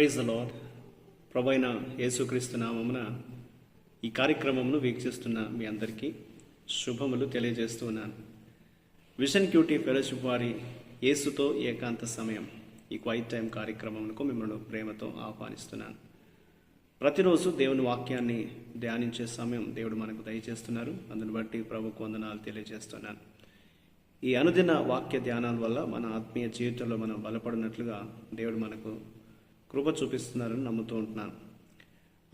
Praise the lord ప్రభైన యేసుక్రీస్తు నామమున ఈ కార్యక్రమమును వీక్షిస్తున్న మీ అందరికీ శుభములు తెలియజేస్తూ ఉన్నాను. క్యూటీ ఫెలోషిప్ వారి యేసుతో ఏకాంత సమయం ఈ క్వైట్ టైం కార్యక్రమంకు మిమ్మల్ని ప్రేమతో ఆహ్వానిస్తున్నాను. ప్రతిరోజు దేవుని వాక్యాన్ని ధ్యానించే సమయం దేవుడు మనకు దయచేస్తున్నారు. అందుని బట్టి ప్రభుకు వందనాలు తెలియజేస్తున్నాను. ఈ అనుదిన వాక్య ధ్యానాల వల్ల మన ఆత్మీయ జీవితంలో మనం బలపడినట్లుగా దేవుడు మనకు కృప చూపిస్తున్నారని నమ్ముతూ ఉంటున్నాను.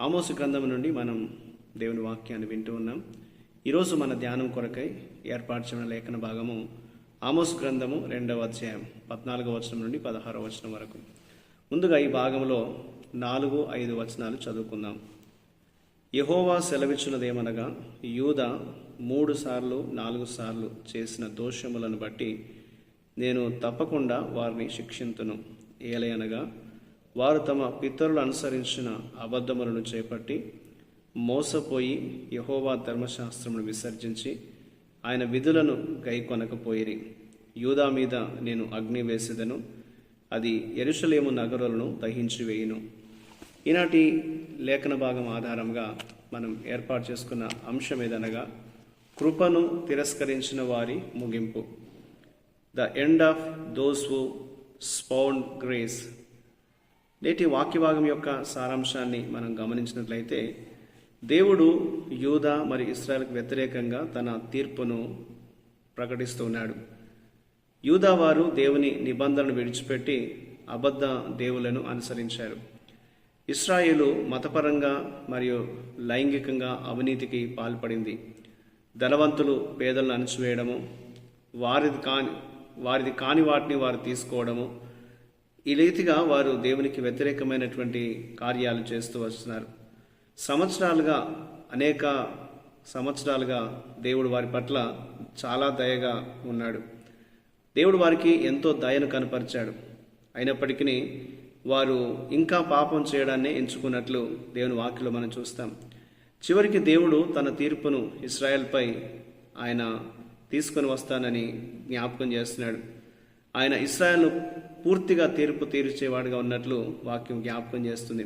ఆమోసు గ్రంథం నుండి మనం దేవుని వాక్యాన్ని వింటూ ఉన్నాం. ఈరోజు మన ధ్యానం కొరకై ఏర్పరచిన లేఖన భాగము ఆమోస్ గ్రంథము రెండవ అధ్యాయం పద్నాలుగో వచనం నుండి పదహారో వచనం వరకు. ముందుగా ఈ భాగంలో నాలుగు ఐదు వచనాలు చదువుకుందాం. యహోవా సెలవిచ్చినదేమనగా యూద మూడు సార్లు నాలుగు సార్లు చేసిన దోషములను బట్టి నేను తప్పకుండా వారిని శిక్షింతును. ఏలయనగా వారు తమ పితరులు అనుసరించిన అబద్ధములను చేపట్టి మోసపోయి యహోవా ధర్మశాస్త్రమును విసర్జించి ఆయన విధులను గైకొనకపోయిరి. యూదా మీద నేను అగ్ని వేసేదను అది ఎరుషలేము నగరులను దహించి వేయును. ఈనాటి లేఖన భాగం ఆధారంగా మనం ఏర్పాటు చేసుకున్న అంశం ఏదనగా కృపను తిరస్కరించిన వారి ముగింపు. The end of those who spurned grace నేటి వాక్యభాగం యొక్క సారాంశాన్ని మనం గమనించినట్లయితే దేవుడు యూదా మరి ఇస్రాయల్కి వ్యతిరేకంగా తన తీర్పును ప్రకటిస్తున్నాడు యూదా వారు దేవుని నిబంధనను విడిచిపెట్టి అబద్ధ దేవులను అనుసరించారు. ఇస్రాయేలు మతపరంగా మరియు లైంగికంగా అవినీతికి పాల్పడింది. ధనవంతులు పేదలను అణచివేయడము వారిది కాని వారిది కాని వాటిని వారు తీసుకోవడము ఈ రీతిగా వారు దేవునికి వ్యతిరేకమైనటువంటి కార్యాలు చేస్తూ వస్తున్నారు. సంవత్సరాలుగా అనేక సంవత్సరాలుగా దేవుడు వారి పట్ల చాలా దయగా ఉన్నాడు. దేవుడు వారికి ఎంతో దయను కనపరిచాడు. అయినప్పటికీ వారు ఇంకా పాపం చేయడాన్ని ఎంచుకున్నట్లు దేవుని వాక్యలో మనం చూస్తాం. చివరికి దేవుడు తన తీర్పును ఇస్రాయల్పై ఆయన తీసుకొని వస్తానని జ్ఞాపకం చేస్తున్నాడు. ఆయన ఇస్రాయల్ను పూర్తిగా తీర్పు తీర్చేవాడిగా ఉన్నట్లు వాక్యం జ్ఞాపకం చేస్తుంది.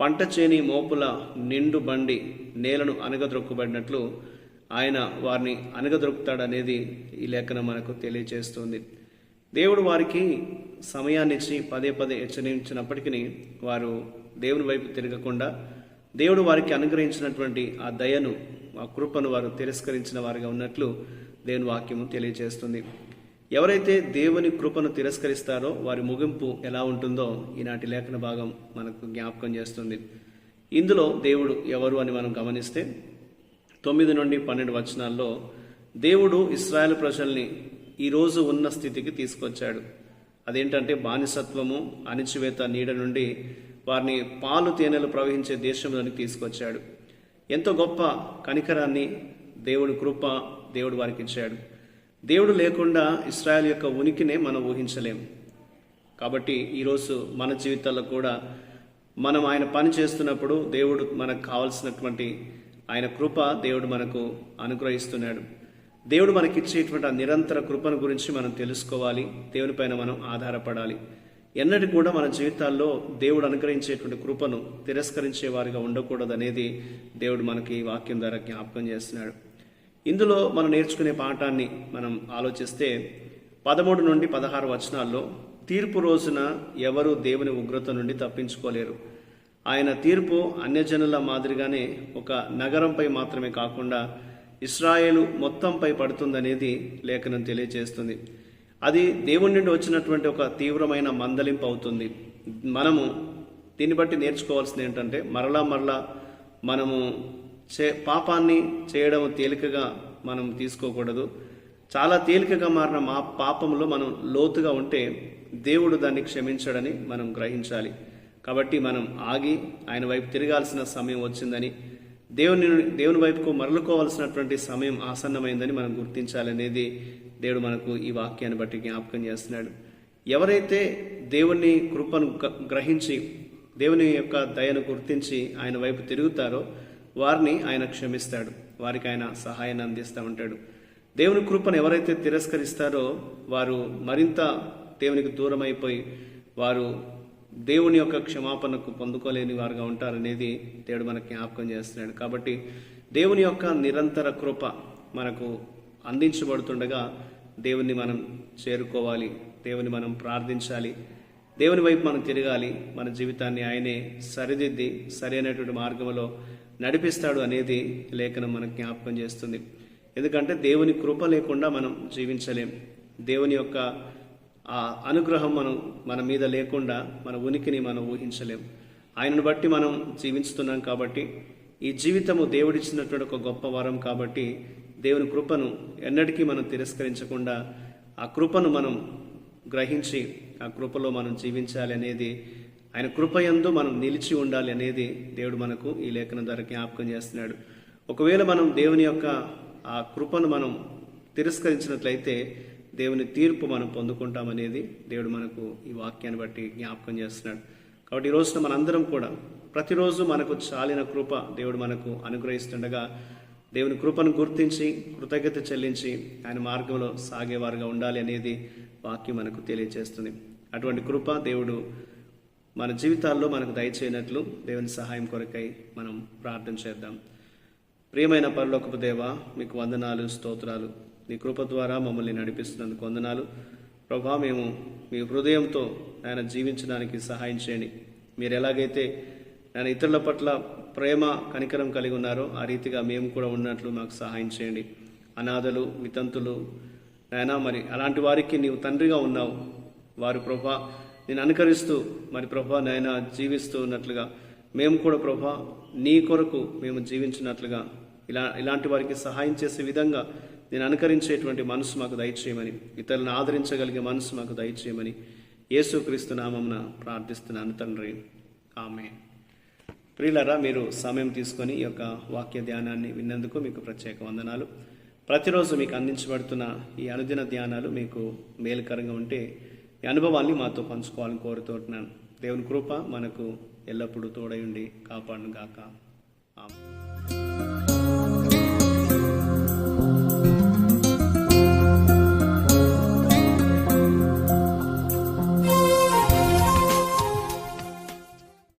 పంట చేని మోపుల నిండు బండి నేలను అనగదొక్కబడినట్లు ఆయన వారిని అనగదొరుకుతాడనేది ఈ లేఖనం మనకు తెలియజేస్తుంది దేవుడు వారికి సమయాన్ని ఇచ్చి పదే పదే హెచ్చరించినప్పటికీ వారు దేవుని వైపు తిరగకుండా దేవుడు వారికి అనుగ్రహించినటువంటి ఆ దయను ఆ కృపను వారు తిరస్కరించిన వారిగా ఉన్నట్లు దేవుని వాక్యము తెలియజేస్తుంది ఎవరైతే దేవుని కృపను తిరస్కరిస్తారో వారి ముగింపు ఎలా ఉంటుందో ఈనాటి లేఖన భాగం మనకు జ్ఞాపకం చేస్తుంది. ఇందులో దేవుడు ఎవరు అని మనం గమనిస్తే తొమ్మిది నుండి పన్నెండు వచనాల్లో దేవుడు ఇస్రాయల్ ప్రజల్ని ఈరోజు ఉన్న స్థితికి తీసుకొచ్చాడు. అదేంటంటే బానిసత్వము అణిచివేత నీడ నుండి వారిని పాలు తేనెలు ప్రవహించే దేశంలోనికి తీసుకొచ్చాడు. ఎంతో గొప్ప కనికరాన్ని దేవుడి కృప దేవుడు వారికి ఇచ్చాడు. దేవుడు లేకుండా ఇస్రాయల్ యొక్క ఉనికినే మనం ఊహించలేము. కాబట్టి ఈరోజు మన జీవితాల్లో కూడా మనం ఆయన పని చేస్తున్నప్పుడు దేవుడు మనకు కావాల్సినటువంటి ఆయన కృప దేవుడు మనకు అనుగ్రహిస్తున్నాడు. దేవుడు మనకి ఇచ్చేటువంటి ఆ నిరంతర కృపను గురించి మనం తెలుసుకోవాలి. దేవునిపైన మనం ఆధారపడాలి. ఎన్నటి కూడా మన జీవితాల్లో దేవుడు అనుగ్రహించేటువంటి కృపను తిరస్కరించే వారిగా ఉండకూడదు అనేది దేవుడు మనకి వాక్యం ద్వారా జ్ఞాపకం చేస్తున్నాడు. ఇందులో మనం నేర్చుకునే పాఠాన్ని మనం ఆలోచిస్తే పదమూడు నుండి పదహారు వచనాల్లో తీర్పు రోజున ఎవరు దేవుని ఉగ్రత నుండి తప్పించుకోలేరు. ఆయన తీర్పు అన్యజనుల మాదిరిగానే ఒక నగరంపై మాత్రమే కాకుండా ఇస్రాయేలు మొత్తంపై పడుతుందనేది లేఖనం తెలియజేస్తుంది. అది దేవుడి నుండి వచ్చినటువంటి ఒక తీవ్రమైన మందలింపు అవుతుంది. మనము దీన్ని బట్టి నేర్చుకోవాల్సింది ఏంటంటే మరలా మరలా మనము చే పాపాన్ని చేయడం తేలికగా మనం తీసుకోకూడదు. చాలా తేలికగా మారిన మా పాపంలో మనం లోతుగా ఉంటే దేవుడు దాన్ని క్షమించడని మనం గ్రహించాలి. కాబట్టి మనం ఆగి ఆయన వైపు తిరగాల్సిన సమయం వచ్చిందని దేవుని దేవుని వైపుకు మరలుకోవాల్సినటువంటి సమయం ఆసన్నమైందని మనం గుర్తించాలనేది దేవుడు మనకు ఈ వాక్యాన్ని బట్టి జ్ఞాపకం చేస్తున్నాడు. ఎవరైతే దేవుని కృపను గ్రహించి దేవుని యొక్క దయను గుర్తించి ఆయన వైపు తిరుగుతారో వారిని ఆయన క్షమిస్తాడు. వారికి ఆయన సహాయాన్ని అందిస్తూ ఉంటాడు. దేవుని కృపను ఎవరైతే తిరస్కరిస్తారో వారు మరింత దేవునికి దూరం అయిపోయి వారు దేవుని యొక్క క్షమాపణకు పొందుకోలేని వారుగా ఉంటారనేది దేవుడు మనకు జ్ఞాపకం చేస్తున్నాడు. కాబట్టి దేవుని యొక్క నిరంతర కృప మనకు అందించబడుతుండగా దేవుని మనం చేరుకోవాలి. దేవుని మనం ప్రార్థించాలి. దేవుని వైపు మనం తిరగాలి. మన జీవితాన్ని ఆయనే సరిదిద్ది సరైనటువంటి మార్గంలో నడిపిస్తాడు అనేది లేఖనం మనకు జ్ఞాపకం చేస్తుంది. ఎందుకంటే దేవుని కృప లేకుండా మనం జీవించలేం. దేవుని యొక్క ఆ అనుగ్రహం మనం మన మీద లేకుండా మన ఉనికిని మనం ఊహించలేం. ఆయనను బట్టి మనం జీవిస్తున్నాం కాబట్టి ఈ జీవితము దేవుడిచ్చినటువంటి ఒక గొప్ప వరం కాబట్టి దేవుని కృపను ఎన్నటికీ మనం తిరస్కరించకుండా ఆ కృపను మనం గ్రహించి ఆ కృపలో మనం జీవించాలి అనేది ఆయన కృపయందు మనం నిలిచి ఉండాలి అనేది దేవుడు మనకు ఈ లేఖనం ద్వారా జ్ఞాపకం చేస్తున్నాడు. ఒకవేళ మనం దేవుని యొక్క ఆ కృపను మనం తిరస్కరించినట్లయితే దేవుని తీర్పు మనం పొందుకుంటామనేది దేవుడు మనకు ఈ వాక్యాన్ని బట్టి జ్ఞాపకం చేస్తున్నాడు. కాబట్టి ఈ రోజున మనందరం కూడా ప్రతిరోజు మనకు చాలిన కృప దేవుడు మనకు అనుగ్రహిస్తుండగా దేవుని కృపను గుర్తించి కృతజ్ఞత చెల్లించి ఆయన మార్గంలో సాగేవారుగా ఉండాలి అనేది వాక్యం మనకు తెలియజేస్తుంది అటువంటి కృప దేవుడు మన జీవితాల్లో మనకు దయచేయనట్లు దేవుని సహాయం కొరకై మనం ప్రార్థన చేద్దాం. ప్రియమైన పరలోకపు దేవ మీకు వందనాలు స్తోత్రాలు. నీ కృప ద్వారా మమ్మల్ని నడిపిస్తున్నందుకు వందనాలు. ప్రభా మేము మీ హృదయంతో ఆయన జీవించడానికి సహాయం చేయండి. మీరు ఎలాగైతే ఆయన ఇతరుల పట్ల ప్రేమ కనికరం కలిగి ఉన్నారో ఆ రీతిగా మేము కూడా ఉన్నట్లు మాకు సహాయం చేయండి. అనాథలు వితంతులు నాయన మరి అలాంటి వారికి నీవు తండ్రిగా ఉన్నావు. వారు ప్రభా నేను అనుకరిస్తూ మరి ప్రభా నాయన జీవిస్తూ ఉన్నట్లుగా మేము కూడా ప్రభా నీ కొరకు మేము జీవించినట్లుగా ఇలా ఇలాంటి వారికి సహాయం చేసే విధంగా నేను అనుకరించేటువంటి మనసు మాకు దయచేయమని ఇతరులను ఆదరించగలిగే మనసు మాకు దయచేయమని యేసుక్రీస్తు నామమున ప్రార్థిస్తున్నాను తండ్రి. ఆమె ప్రియులరా మీరు సమయం తీసుకొని ఈ యొక్క వాక్య ధ్యానాన్ని విన్నందుకు మీకు ప్రత్యేక వందనాలు. ప్రతిరోజు మీకు అందించబడుతున్న ఈ అనుదిన ధ్యానాలు మీకు మేలుకరంగా ఉంటే ఈ అనుభవాన్ని మాతో పంచుకోవాలని కోరుతున్నాను. దేవుని కృప మనకు ఎల్లప్పుడూ తోడయుండి కాపాడుగాక ఆమె